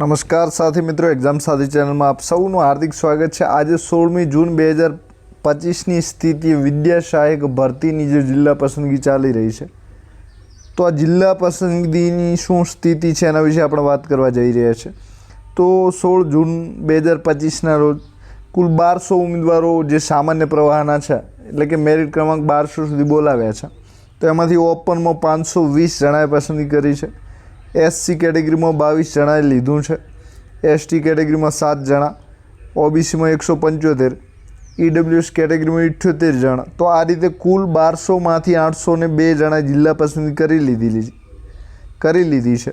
નમસ્કાર સાથી મિત્રો એક્ઝામ સાથી ચેનલમાં આપ સૌનું હાર્દિક સ્વાગત છે. આજે સોળમી જૂન બે હજાર પચીસની સ્થિતિ વિદ્યા ભરતીની જે જિલ્લા પસંદગી ચાલી રહી છે. તો આ જિલ્લા પસંદગીની શું સ્થિતિ છે એના વિશે આપણે વાત કરવા જઈ રહ્યા છે. તો સોળ જૂન બે હજાર પચીસના રોજ કુલ બારસો ઉમેદવારો જે સામાન્ય પ્રવાહના છે, એટલે કે મેરિટ ક્રમાંક બારસો સુધી બોલાવ્યા છે. તો એમાંથી ઓપનમાં પાંચસો વીસ જણાએ પસંદગી કરી છે. એસસી કેટેગરીમાં બાવીસ જણાએ લીધું છે. એસટી કેટેગરીમાં સાત જણા. ઓબીસીમાં એકસો પંચોતેર. ઈડબ્લ્યુએસ કેટેગરીમાં ઇઠ્યોતેર જણા. તો આ રીતે કુલ બારસોમાંથી આઠસો ને બે જણા જિલ્લા પસંદગી કરી લીધી કરી લીધી છે.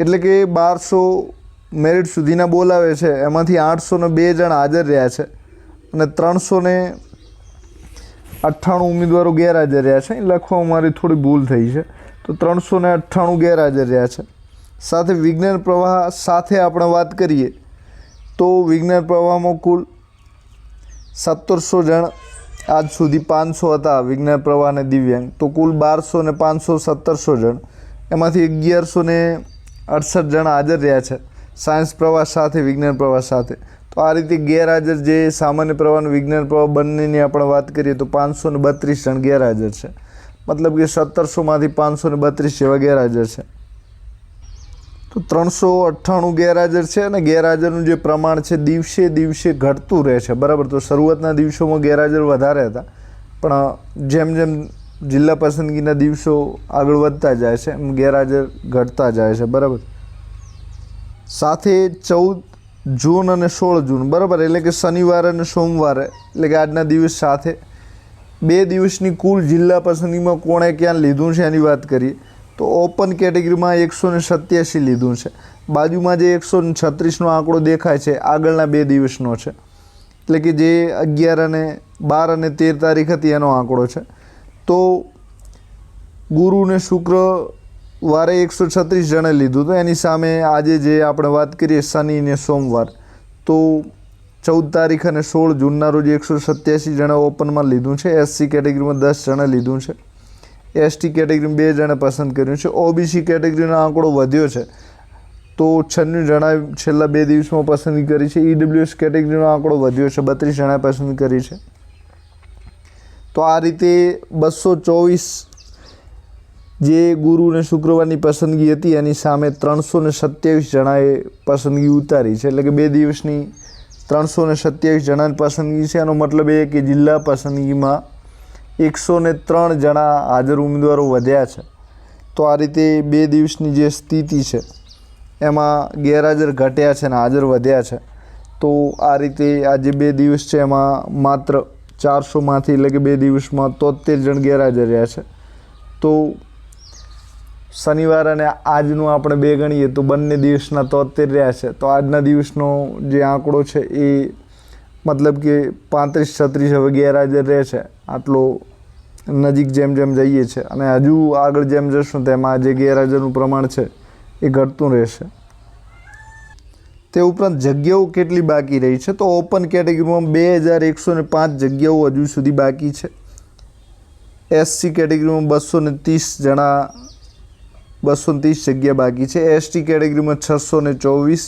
એટલે કે બારસો મેરિટ સુધીના બોલાવે છે. એમાંથી આઠસો ને બે જણા હાજર રહ્યા છે. અને ત્રણસો ને અઠ્ઠાણું ઉમેદવારો ગેરહાજર રહ્યા છે. એ લખવામાં મારી થોડી ભૂલ થઈ છે. તો ત્રણસો ને અઠ્ઠાણું ગેરહાજર રહ્યા છે. સાથે વિજ્ઞાન પ્રવાહ સાથે આપણે વાત કરીએ તો વિજ્ઞાન પ્રવાહમાં કુલ સત્તરસો જણ આજ સુધી પાંચસો હતા વિજ્ઞાન પ્રવાહ અને દિવ્યાંગ. તો કુલ બારસો ને પાંચસો સત્તરસો જણ. એમાંથી અગિયારસો ને અડસઠ જણ હાજર રહ્યા છે. સાયન્સ પ્રવાહ સાથે, વિજ્ઞાન પ્રવાહ સાથે. તો આ રીતે ગેરહાજર જે સામાન્ય પ્રવાહ અને વિજ્ઞાન પ્રવાહ બંનેની આપણે વાત કરીએ તો પાંચસો ને બત્રીસ જણ ગેરહાજર છે. મતલબ કે સત્તરસોમાંથી પાંચસો ને બત્રીસ જેવા ગેરહાજર છે. તો ત્રણસો અઠ્ઠાણું ગેરહાજર છે અને ગેરહાજરનું જે પ્રમાણ છે દિવસે દિવસે ઘટતું રહે છે. બરાબર? તો શરૂઆતના દિવસોમાં ગેરહાજર વધારે હતા. પણ જેમ જેમ જિલ્લા પસંદગીના દિવસો આગળ વધતા જાય છે, એમ ગેરહાજર ઘટતા જાય છે. બરાબર? સાથે ચૌદ જૂન અને સોળ જૂન, બરાબર? એટલે કે શનિવાર અને સોમવારે, એટલે કે આજના દિવસ સાથે. બે દિવસની કુલ જિલ્લા પસંદગીમાં કોણે ક્યાં લીધું છે એની વાત કરીએ. તો ઓપન કેટેગરીમાં એકસો ને સત્યાસી લીધું છે. બાજુમાં જે એકસો ને છત્રીસનો આંકડો દેખાય છે, આગળના બે દિવસનો છે. એટલે કે જે અગિયાર અને બાર અને તેર તારીખ હતી એનો આંકડો છે. તો ગુરુ ને શુક્ર વારે એકસો છત્રીસ જણે લીધું તો એની સામે આજે જે આપણે વાત કરીએ શનિ ને સોમવાર, તો ચૌદ તારીખ અને સોળ જૂનના રોજ એકસો સત્યાસી જણા ઓપનમાં લીધું છે. એસસી કેટેગરીમાં દસ જણે લીધું છે. એસટી કેટેગરીમાં બે જણે પસંદ કર્યું છે. ઓબીસી કેટેગરીનો આંકડો વધ્યો છે. તો છન્નું જણાએ છેલ્લા બે દિવસમાં પસંદગી કરી છે. ઈડબ્લ્યુએસ કેટેગરીનો આંકડો વધ્યો છે. બત્રીસ જણાએ પસંદ કરી છે. તો આ રીતે બસો ચોવીસ જે ગુરુ અને શુક્રવારની પસંદગી હતી, એની સામે ત્રણસો ને સત્યાવીસ જણાએ પસંદગી ઉતારી છે. એટલે કે બે દિવસની ત્રણસો ને સત્યાવીસ જણાની પસંદગી છે. એનો મતલબ એ કે જિલ્લા પસંદગીમાં એકસો ને ત્રણ જણા હાજર ઉમેદવારો વધ્યા છે. તો આ રીતે બે દિવસની જે સ્થિતિ છે, એમાં ગેરહાજર ઘટ્યા છે અને હાજર વધ્યા છે. તો આ રીતે આ જે બે દિવસ છે, એમાં માત્ર ચારસોમાંથી એટલે કે બે દિવસમાં તોતેર જણ ગેરહાજર રહ્યા છે. તો શનિવાર અને આજનું આપણે બે ગણીએ તો બંને દિવસના તોતેર રહ્યા છે. તો આજના દિવસનો જે આંકડો છે એ મતલબ કે પાંત્રીસ, છત્રીસ હવે ગેરહાજર રહે છે. આટલો નજીક જેમ જેમ જઈએ છીએ અને હજુ આગળ જેમ જશું તેમાં જે ગેરહાજરનું પ્રમાણ છે એ ઘટતું રહેશે. તે ઉપરાંત જગ્યાઓ કેટલી બાકી રહી છે? તો ઓપન કેટેગરીમાં બે હજાર એકસો ને પાંચ જગ્યાઓ હજુ સુધી બાકી છે. એસસી કેટેગરીમાં બસો ને ત્રીસ જણા બસો ત્રીસ જગ્યા બાકી છે. એસટી કેટેગરીમાં છસો ને ચોવીસ.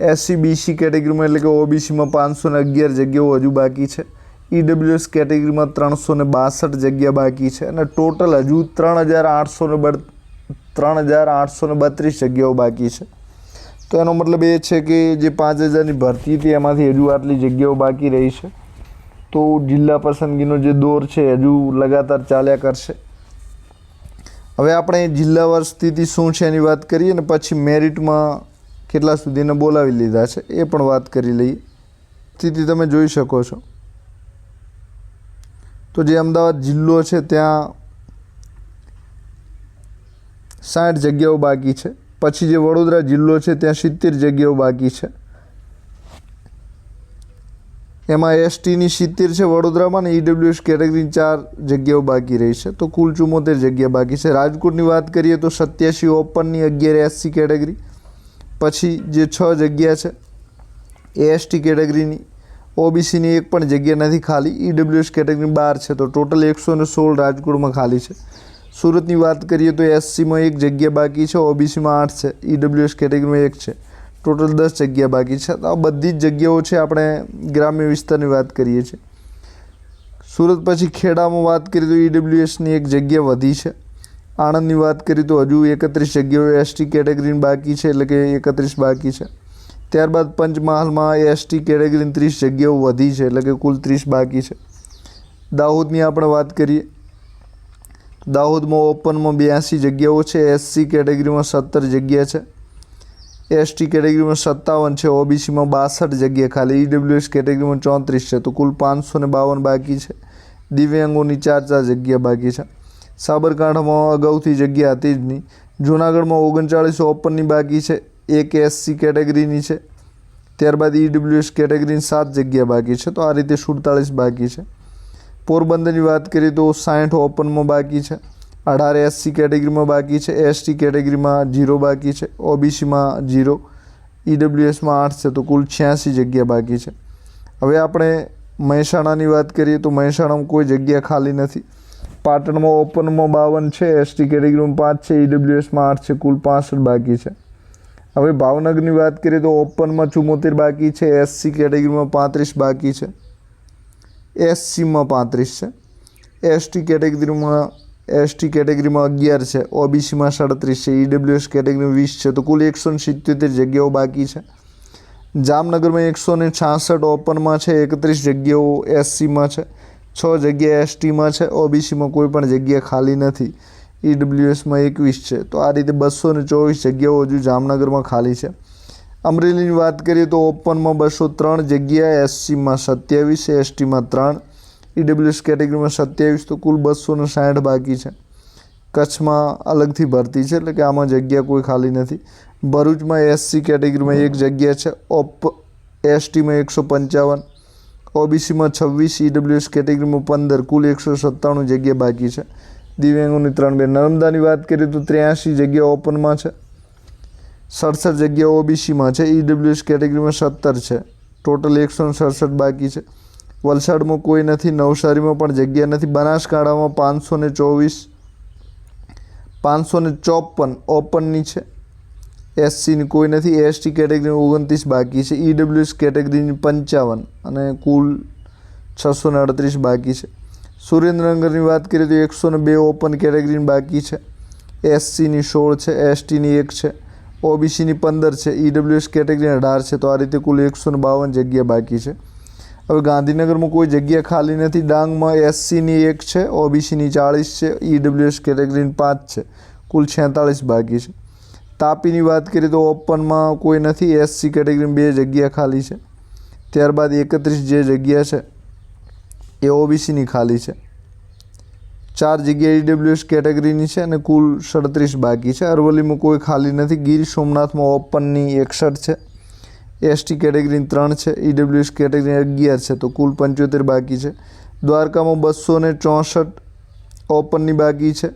એસસી બીસી કેટેગરીમાં એટલે કે ઓબીસીમાં પાંચસો ને અગિયાર જગ્યાઓ હજુ બાકી છે. ઈડબ્લ્યુએસ કેટેગરીમાં ત્રણસો ને બાસઠ જગ્યા બાકી છે અને ટોટલ હજુ ત્રણ હજાર આઠસો ને ત્રણ હજાર આઠસો ને બત્રીસ જગ્યાઓ બાકી છે. તો એનો મતલબ એ છે કે જે પાંચ હજારની ભરતી હતી એમાંથી હજુ આટલી જગ્યાઓ બાકી રહી છે. તો જિલ્લા પસંદગીનો જે દોર છે હજુ લગાતાર ચાલ્યા કરશે. હવે આપણે જિલ્લાવાર સ્થિતિ શું છે એની વાત કરીએ અને પછી મેરિટમાં કેટલા સુધીને બોલાવી લીધા છે એ પણ વાત કરી લઈએ. સ્થિતિ તમે જોઈ શકો છો. તો જે અમદાવાદ જિલ્લો છે ત્યાં સાઠ જગ્યાઓ બાકી છે. પછી જે વડોદરા જિલ્લો છે ત્યાં સિત્તેર જગ્યાઓ બાકી છે. એમાં એસટીની સિત્તેર છે વડોદરામાં ને ઈડબ્લ્યુએસ કેટેગરીની ચાર જગ્યાઓ બાકી રહી છે. તો કુલ ચુમ્મોતેર જગ્યા બાકી છે. રાજકોટની વાત કરીએ તો સત્યાસી ઓપનની અગિયાર એસસી કેટેગરી. પછી જે છ જગ્યા છે એ એસટી કેટેગરીની, ઓબીસીની એક પણ જગ્યા નથી ખાલી, ઈડબ્લ્યુએસ કેટેગરી બાર છે. તો ટોટલ એકસો ને સોળ રાજકોટમાં ખાલી છે. સુરતની વાત કરીએ તો એસસીમાં એક જગ્યા બાકી છે, ઓબીસીમાં આઠ છે, ઈડબ્લ્યુએસ કેટેગરીમાં એક છે. ટોટલ દસ જગ્યા બાકી છે. તો આ બધી જ જગ્યાઓ છે આપણે ગ્રામ્ય વિસ્તારની વાત કરીએ છીએ. સુરત પછી ખેડામાં વાત કરીએ તો ઈડબ્લ્યુએસની એક જગ્યા વધી છે. આણંદની વાત કરીએ તો હજુ એકત્રીસ જગ્યાઓ એસટી કેટેગરીની બાકી છે, એટલે કે એકત્રીસ બાકી છે. ત્યારબાદ પંચમહાલમાં એસટી કેટેગરીની ત્રીસ જગ્યાઓ વધી છે, એટલે કે કુલ ત્રીસ બાકી છે. દાહોદની આપણે વાત કરીએ. દાહોદમાં ઓપનમાં બ્યાસી જગ્યાઓ છે, એસસી કેટેગરીમાં સત્તર જગ્યા છે. એસટી કેટેગરીમાં સત્તાવન છે, ઓબીસીમાં બાસઠ જગ્યા ખાલી, ઈડબ્લ્યુએસ કેટેગરીમાં ચોત્રીસ છે, તો કુલ પાંચસો ને બાવન બાકી છે. દિવ્યાંગોની ચાર ચાર જગ્યા બાકી છે. સાબરકાંઠામાં અગાઉથી જગ્યા હતી જ નહીં. જૂનાગઢમાં ઓગણચાળીસ ઓપનની બાકી છે, એક એસસી કેટેગરીની છે. ત્યારબાદ ઈડબ્લ્યુએસ કેટેગરીની સાત જગ્યા બાકી છે, તો આ રીતે સુડતાળીસ બાકી છે. પોરબંદરની વાત કરીએ તો સાઠ ઓપનમાં બાકી છે. અઢાર એસસી કેટેગરીમાં બાકી છે. એસટી કેટેગરીમાં જીરો બાકી છે. ઓબીસીમાં જીરો ઈડબ્લ્યુએસમાં આઠ છે. તો કુલ છ્યાસી જગ્યા બાકી છે. હવે આપણે મહેસાણાની વાત કરીએ તો મહેસાણામાં કોઈ જગ્યા ખાલી નથી. પાટણમાં ઓપનમાં બાવન છે. એસટી કેટેગરીમાં પાંચ છે. ઈડબ્લ્યુએસમાં આઠ છે. કુલ પાસઠ બાકી છે. હવે ભાવનગરની વાત કરીએ તો ઓપનમાં ચુમ્મોતેર બાકી છે. એસસી કેટેગરીમાં પાંત્રીસ બાકી છે. એસસીમાં પાંત્રીસ છે. એસટી કેટેગરીમાં એસટી કેટેગરીમાં અગિયાર છે. ઓબીસીમાં સાડત્રીસ છે. ઈડબ્લ્યુએસ કેટેગરીમાં વીસ છે. તો કુલ એકસો સિત્યોતેર જગ્યાઓ બાકી છે. જામનગરમાં એકસો ને છાસઠ ઓપનમાં છે. એકત્રીસ જગ્યાઓ એસસીમાં છે. છ જગ્યા એસટીમાં છે. ઓબીસીમાં કોઈ પણ જગ્યા ખાલી નથી. ઈડબ્લ્યુએસમાં એકવીસ છે. તો આ રીતે બસો ને ચોવીસ જગ્યાઓ હજુ જામનગરમાં ખાલી છે. અમરેલીની વાત કરીએ તો ઓપનમાં બસો ત્રણ જગ્યા એસસીમાં સત્યાવીસ એસટીમાં ત્રણ ઈડબ્લ્યુએસ કેટેગરીમાં સત્યાવીસ તો કુલ બસો ને સાઠ બાકી છે. કચ્છમાં અલગથી ભરતી છે, એટલે કે આમાં જગ્યા કોઈ ખાલી નથી. ભરૂચમાં એસસી કેટેગરીમાં એક જગ્યા છે, ઓપ એસટીમાં એકસો પંચાવન. ઓબીસીમાં છવ્વીસ ઈડબ્લ્યુએસ કેટેગરીમાં પંદર, કુલ એકસો સત્તાણું જગ્યા બાકી છે. દિવ્યાંગોની ત્રણ બે નર્મદાની વાત કરીએ તો ત્ર્યાસી જગ્યા ઓપનમાં છે. સડસઠ જગ્યા ઓબીસીમાં છે ઈડબ્લ્યુએસ કેટેગરીમાં સત્તર છે. ટોટલ એકસો સડસઠ બાકી છે. વલસાડમાં કોઈ નથી, નવસારીમાં પણ જગ્યા નથી. બનાસકાંઠામાં પાંચસો ને ચોવીસ પાંચસો ને ચોપન ઓપનની છે. એસસીની કોઈ નથી, એસટી કેટેગરીની ઓગણત્રીસ બાકી છે. ઈડબ્લ્યુએસ કેટેગરીની પંચાવન અને કુલ છસો ને અડત્રીસ બાકી છે. સુરેન્દ્રનગરની વાત કરીએ તો એકસો ને બે ઓપન કેટેગરીની બાકી છે. એસસીની સોળ છે, એસટીની એક છે, ઓબીસીની પંદર છે, ઈડબ્લ્યુએસ કેટેગરીની અઢાર છે. તો આ રીતે કુલ એકસો ને બાવન જગ્યા બાકી છે. હવે ગાંધીનગરમાં કોઈ જગ્યા ખાલી નથી. ડાંગમાં એસસીની એક છે, ઓબીસીની ચાળીસ છે, ઈડબ્લ્યુએસ કેટેગરીની પાંચ છે. કુલ છેતાળીસ બાકી છે. તાપીની વાત કરીએ તો ઓપનમાં કોઈ નથી. એસસી કેટેગરીની બે જગ્યા ખાલી છે. ત્યારબાદ એકત્રીસ જે જગ્યા છે, એ ઓબીસીની ખાલી છે. ચાર જગ્યા ઈડબ્લ્યુએસ કેટેગરીની છે અને કુલ સડત્રીસ બાકી છે. અરવલ્લીમાં કોઈ ખાલી નથી. ગીર સોમનાથમાં ઓપનની એકસઠ છે. એસટી કેટેગરીની ત્રણ છે ઈડબ્લ્યુએસ કેટેગરી અગિયાર છે, તો કુલ પંચોતેર બાકી છે. દ્વારકામાં બસો ને ચોસઠ ઓપનની બાકી છે.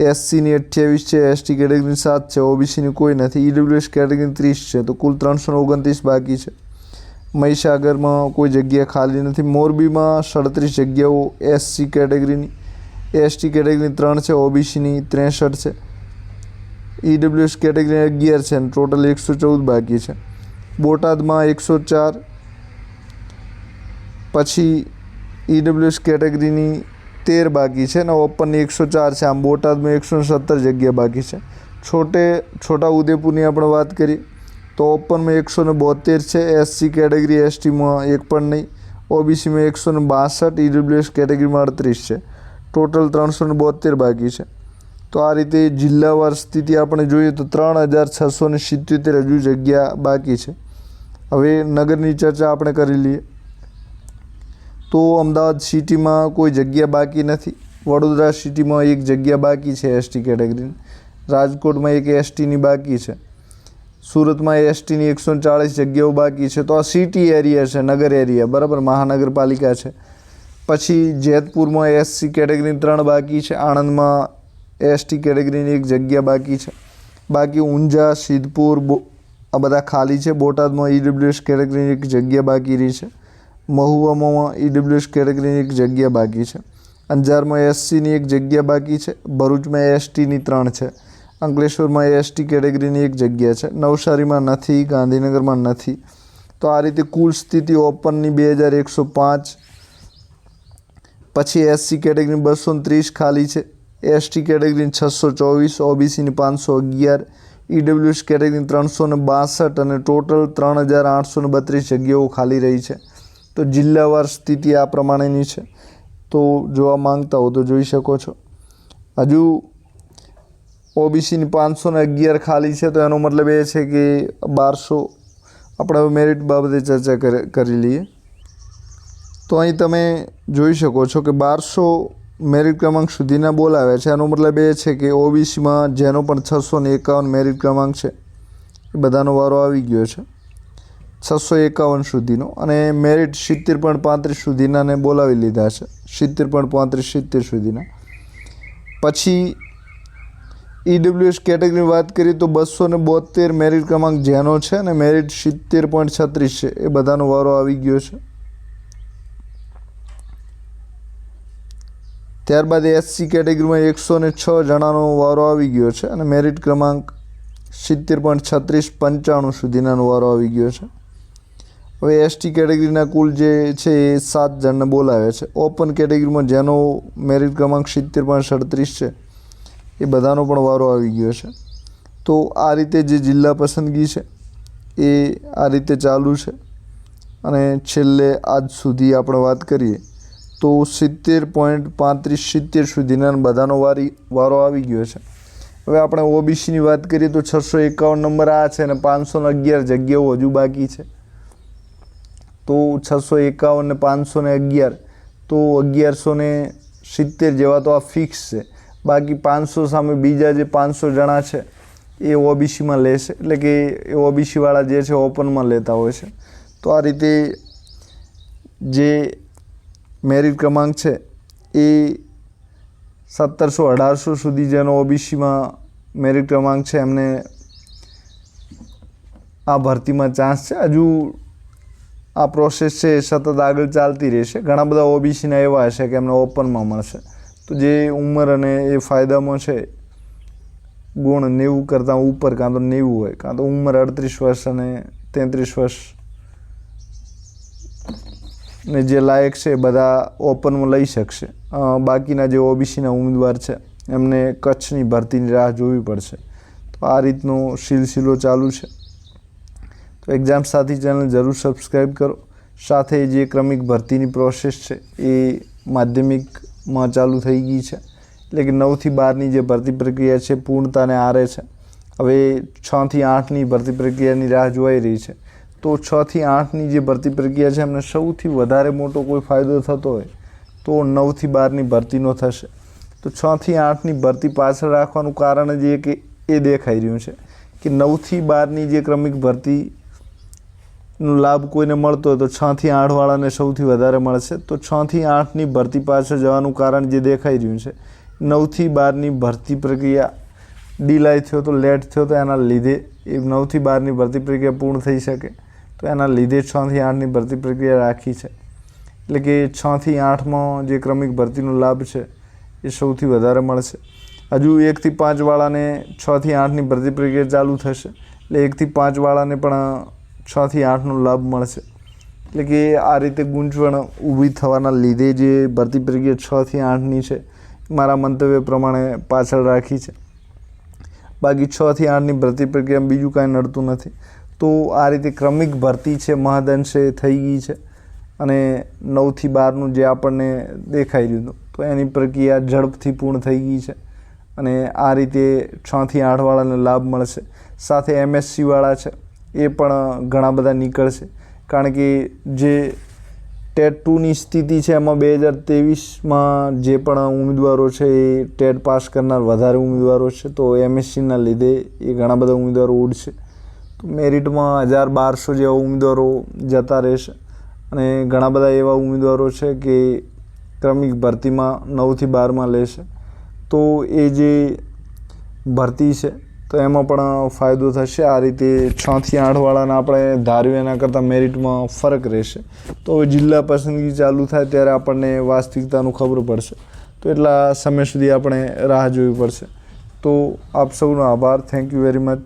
એસસીની અઠ્યાવીસ છે એસટી કેટેગરીની સાત છે ઓબીસીની કોઈ નથી. ઈડબ્લ્યુએસ કેટેગરીની ત્રીસ છે, તો કુલ ત્રણસો ઓગણત્રીસ બાકી છે. મહીસાગરમાં કોઈ જગ્યા ખાલી નથી. મોરબીમાં સડત્રીસ જગ્યાઓ એસસી કેટેગરીની એસટી કેટેગરીની ત્રણ છે ઓબીસીની ત્રેસઠ છે. ઈડબ્લ્યુએસ કેટેગરી અગિયાર છે, અને ટોટલ એકસો ચૌદ બાકી છે. બોટાદમાં એકસો ચાર. પછી ઈડબ્લ્યુએસ કેટેગરીની તેર બાકી છે અને ઓપનની એકસો ચાર છે. આમ બોટાદમાં એકસો સત્તર જગ્યા બાકી છે. છોટે છોટા ઉદેપુરની આપણે વાત કરીએ તો ઓપનમાં એકસો ને બોતેર છે. એસસી કેટેગરી એસટીમાં એક પણ નહીં. ઓબીસીમાં એકસો ને બાસઠ ઈડબ્લ્યુએસ કેટેગરીમાં અડત્રીસ છે. ટોટલ ત્રણસો ને બોતેર બાકી છે. તો આ રીતે જિલ્લાવાર સ્થિતિ આપણે જોઈએ તો ત્રણ હજાર છસો ને સિત્યોતેર હજુ જગ્યા બાકી છે. હવે નગરની ચર્ચા આપણે કરી લઈએ. તો અમદાવાદ સિટીમાં કોઈ જગ્યા બાકી નથી. વડોદરા સિટીમાં એક જગ્યા બાકી છે એસટી કેટેગરીની. રાજકોટમાં એક એસટીની બાકી છે. સુરતમાં એસટીની એકસો ચાળીસ જગ્યાઓ બાકી છે. તો આ સિટી એરિયા છે, નગર એરિયા, બરાબર? મહાનગરપાલિકા છે. પછી જેતપુરમાં એસસી કેટેગરીની ત્રણ બાકી છે. આણંદમાં એસટી કેટેગરીની એક જગ્યા બાકી છે. બાકી ઊંઝા, સિદ્ધપુર આ બધા ખાલી છે. બોટાદમાં ઈડબ્લ્યુએસ કેટેગરીની એક જગ્યા બાકી રહી છે. મહુવામાં ઈડબ્લ્યુએસ કેટેગરીની એક જગ્યા બાકી છે. અંજારમાં એસસીની એક જગ્યા બાકી છે. ભરૂચમાં એસટીની ત્રણ છે. અંકલેશ્વરમાં એસટી કેટેગરીની એક જગ્યા છે. નવસારીમાં નથી, ગાંધીનગરમાં નથી. તો આ રીતે કુલ સ્થિતિ ઓપનની બે હજાર એકસો પાંચ, પછી એસસી કેટેગરીની બસો ત્રીસ ખાલી છે. એસટી કેટેગરીની છસો ચોવીસ ઓબીસીની પાંચસો અગિયાર ઈડબ્લ્યુએસ કેટેગરી ત્રણસો ને બાસઠ અને ટોટલ ત્રણ હજાર આઠસો ને બત્રીસ જગ્યાઓ ખાલી રહી છે. તો જિલ્લાવાર સ્થિતિ આ પ્રમાણેની છે. તો જોવા માંગતા હો તો જોઈ શકો છો. હજુ ઓબીસીની પાંચસો ને અગિયાર ખાલી છે, તો એનો મતલબ એ છે કે બારસો આપણે હવે મેરિટ બાબતે ચર્ચા કરી લઈએ. તો અહીં તમે જોઈ શકો છો કે બારસો મેરિટ ક્રમાંક સુધીના બોલાવે છે. એનો મતલબ એ છે કે ઓબીસીમાં જેનો પણ છસો ને એકાવન મેરિટ ક્રમાંક છે, એ બધાનો વારો આવી ગયો છે. છસો એકાવન સુધીનો અને મેરિટ સિત્તેર પોઈન્ટ પાંત્રીસ સુધીનાને બોલાવી લીધા છે. સિત્તેર પોઈન્ટ પાંત્રીસ, સિત્તેર સુધીના. પછી ઈડબ્લ્યુએસ કેટેગરીની વાત કરીએ તો બસો ને બોતેર મેરિટ ક્રમાંક જેનો છે અને મેરિટ સિત્તેર પોઈન્ટ છત્રીસ છે, એ બધાનો વારો આવી ગયો છે. ત્યારબાદ એસસી કેટેગરીમાં એકસો ને છ જણાનો વારો આવી ગયો છે અને મેરિટ ક્રમાંક સિત્તેર પોઈન્ટ છત્રીસ પંચાણું સુધીનાનો વારો આવી ગયો છે. હવે એસટી કેટેગરીના કુલ જે છે એ સાત જણને બોલાવ્યા છે. ઓપન કેટેગરીમાં જેનો મેરિટ ક્રમાંક સિત્તેર પોઈન્ટ સડત્રીસ છે, એ બધાનો પણ વારો આવી ગયો છે. તો આ રીતે જે જિલ્લા પસંદગી છે, એ આ રીતે ચાલુ છે. અને છેલ્લે આજ સુધી આપણે વાત કરીએ તો સિત્તેર પોઈન્ટ પાંત્રીસ સિત્તેર સુધીના બધાનો વારી વારો આવી ગયો છે. હવે આપણે ઓબીસીની વાત કરીએ તો છસો એકાવન નંબર આ છે અને પાંચસોને અગિયાર જગ્યાઓ હજુ બાકી છે. તો છસો એકાવન ને પાંચસો અગિયાર, તો અગિયારસો ને સિત્તેર જેવા તો આ ફિક્સ છે. બાકી પાંચસો સામે બીજા જે પાંચસો જણા છે, એ ઓબીસીમાં લેશે. એટલે કે એ ઓબીસીવાળા જે છે ઓપનમાં લેતા હોય છે. તો આ રીતે જે મેરિટ ક્રમાંક છે એ સત્તરસો અઢારસો સુધી જેનો ઓબીસીમાં મેરિટ ક્રમાંક છે, એમને આ ભરતીમાં ચાન્સ છે. હજુ આ પ્રોસેસ છે સતત આગળ ચાલતી રહેશે. ઘણા બધા ઓબીસીના એવા હશે કે એમને ઓપનમાં મળશે. તો જે ઉંમર અને એ ફાયદામાં છે, ગુણ નેવું કરતાં ઉપર કાં તો નેવું હોય, કાં તો ઉંમર અડત્રીસ વર્ષ અને તેત્રીસ વર્ષ ને જે લાયક છે એ બધા ઓપનમાં લઈ શકશે. બાકીના જે ઓબીસીના ઉમેદવાર છે, એમને કચ્છની ભરતીની રાહ જોવી પડશે. તો આ રીતનો સિલસિલો ચાલુ છે. તો એક્ઝામ સાથી ચેનલ જરૂર સબસ્ક્રાઈબ કરો. સાથે જે ક્રમિક ભરતીની પ્રોસેસ છે, એ માધ્યમિકમાં ચાલુ થઈ ગઈ છે. એટલે કે નવથી બારની જે ભરતી પ્રક્રિયા છે, પૂર્ણતાને આરે છે. હવે છથી આઠની ભરતી પ્રક્રિયાની રાહ જોવાઈ રહી છે. તો છથી આઠની જે ભરતી પ્રક્રિયા છે, એમને સૌથી વધારે મોટો કોઈ ફાયદો થતો હોય, તો નવથી બારની ભરતીનો થશે. તો છથી આઠની ભરતી પાછળ રાખવાનું કારણ જ એ કે એ દેખાઈ રહ્યું છે કે નવથી બારની જે ક્રમિક ભરતી નો લાભ કોઈને મળતો હોય, તો છથી આઠવાળાને સૌથી વધારે મળશે. તો છથી આઠની ભરતી પાછળ જવાનું કારણ જે દેખાઈ રહ્યું છે નવથી બારની ભરતી પ્રક્રિયા ડીલાઈ થયો તો લેટ થયો તો એના લીધે એ નવથી બારની ભરતી પ્રક્રિયા પૂર્ણ થઈ શકે. તો એના લીધે છથી આઠની ભરતી પ્રક્રિયા રાખી છે. એટલે કે છથી આઠમાં જે ક્રમિક ભરતીનો લાભ છે, એ સૌથી વધારે મળશે. હજુ એકથી પાંચવાળાને છથી આઠની ભરતી પ્રક્રિયા ચાલુ થશે. એટલે એકથી પાંચવાળાને પણ છથી આઠનો લાભ મળશે. એટલે કે આ રીતે ગૂંચવણ ઊભી થવાના લીધે જે ભરતી પ્રક્રિયા છથી આઠની છે, મારા મંતવ્ય પ્રમાણે પાછળ રાખી છે. બાકી છથી આઠની ભરતી પ્રક્રિયા બીજું કાંઈ નડતું નથી. તો આ રીતે ક્રમિક ભરતી છે, મહદઅંશે થઈ ગઈ છે અને નવથી બારનું જે આપણને દેખાઈ રહ્યું હતું, તો એની પ્રક્રિયા ઝડપથી પૂર્ણ થઈ ગઈ છે અને આ રીતે છથી આઠવાળાને લાભ મળશે. સાથે એમએસસીવાળા છે, એ પણ ઘણા બધા નીકળશે. કારણ કે જે ટેટ ટુની સ્થિતિ છે, એમાં બે હજાર ત્રેવીસમાં જે પણ ઉમેદવારો છે, એ ટેટ પાસ કરનાર વધારે ઉમેદવારો છે, તો એમએસસીના લીધે એ ઘણા બધા ઉમેદવારો ઉડશે. મેરિટમાં હજાર બારસો જેવા ઉમેદવારો જતા રહેશે. અને ઘણા બધા એવા ઉમેદવારો છે કે ક્રમિક ભરતીમાં નવથી બારમાં લેશે. તો એ જે ભરતી છે, તો એમાં પણ ફાયદો થશે. આ રીતે છથી આઠવાળાને આપણે ધાર્યું, એના કરતાં મેરિટમાં ફરક રહેશે. તો જિલ્લા પસંદગી ચાલુ થાય ત્યારે આપણને વાસ્તવિકતાનું ખબર પડશે. તો એટલા સમય સુધી આપણે રાહ જોવી પડશે. તો આપ સૌનો આભાર. Thank you very much